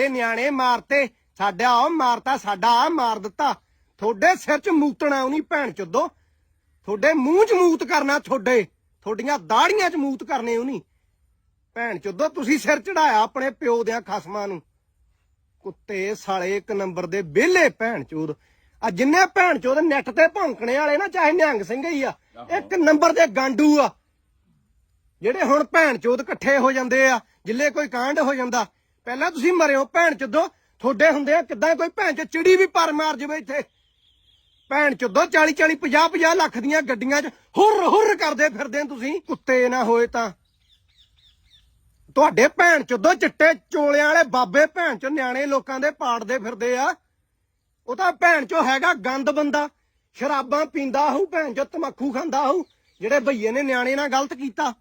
ਇਹ ਨਿਆਣੇ ਮਾਰਤੇ, ਸਾਡਾ ਉਹ ਮਾਰਤਾ, ਸਾਡਾ ਆ ਮਾਰ ਦਿੱਤਾ। ਤੁਹਾਡੇ ਸਿਰ 'ਚ ਮੂਤਣਾ ਉਹਨੀ ਭੈਣ ਚੋਦੋ। ਤੁਹਾਡੇ ਮੂੰਹ 'ਚ ਮੂਤ ਕਰਨਾ ਤੁਹਾਡੇ, ਤੁਹਾਡੀਆਂ ਦਾੜੀਆਂ 'ਚ ਮੂਤ ਕਰਨੇ ਉਹਨੀ। ਭੈਣ ਚੁੱਦੋ, ਤੁਸੀਂ ਸਿਰ ਚੜਾਇਆ ਆਪਣੇ ਪਿਓ ਦਿਆਂ ਖਸਮਾਂ ਨੂੰ। ਕੁੱਤੇ, ਸਾਲੇ, ਇੱਕ ਨੰਬਰ ਦੇ ਵਿਹਲੇ ਭੈਣ ਚੋਦ। ਆ ਜਿੰਨੇ ਭੈਣ ਚੋਦ ਨੈਟ ਤੇ ਭੌਂਕਣੇ ਵਾਲੇ ਨਾ, ਚਾਹੇ ਨਿਹੰਗ ਸਿੰਘ ਹੀ ਆ, ਇੱਕ ਨੰਬਰ ਦੇ ਗਾਂਡੂ ਆ। ਜਿਹੜੇ ਹੁਣ ਭੈਣ ਚੋਦ ਇਕੱਠੇ ਹੋ ਜਾਂਦੇ ਆ, ਜਿੱਲੇ ਕੋਈ ਕਾਂਡ ਹੋ ਜਾਂਦਾ ਪਹਿਲਾਂ ਤੁਸੀਂ ਮਰਿਓ, ਭੈਣ ਚੋਦੋ ਤੁਹਾਡੇ ਹੁੰਦੇ ਆ ਕਿਦਾਂ ਕੋਈ ਭੈਣ ਚ ਚਿੜੀ ਵੀ ਪਰ ਮਾਰ ਜਾਵੇ ਇੱਥੇ? ਭੈਣ ਚੋਦੋ 40 40 50 50 ਲੱਖ ਦੀਆਂ ਗੱਡੀਆਂ 'ਚ ਹੁਰ ਹੁਰ ਕਰਦੇ ਫਿਰਦੇ ਤੁਸੀਂ। ਕੁੱਤੇ ਨਾ ਹੋਏ ਤਾਂ। ਤੁਹਾਡੇ ਭੈਣ ਚੋਦੋ ਚਿੱਟੇ ਚੋਲਿਆਂ ਵਾਲੇ ਬਾਬੇ ਭੈਣ ਚੋ ਨਿਆਣੇ ਲੋਕਾਂ ਦੇ ਪਾੜਦੇ ਫਿਰਦੇ ਆ। ਉਹ ਤਾਂ ਭੈਣ ਚੋ ਹੈਗਾ ਗੰਦ ਬੰਦਾ। ਸ਼ਰਾਬਾਂ ਪੀਂਦਾ ਹੋਊ, ਭੈਣ ਚੋ ਤਮਾਕੂ ਖਾਂਦਾ ਹੋਊ, ਜਿਹੜੇ ਭਈਏ ਨੇ ਨਿਆਣੇ ਨਾਲ ਗਲਤ ਕੀਤਾ।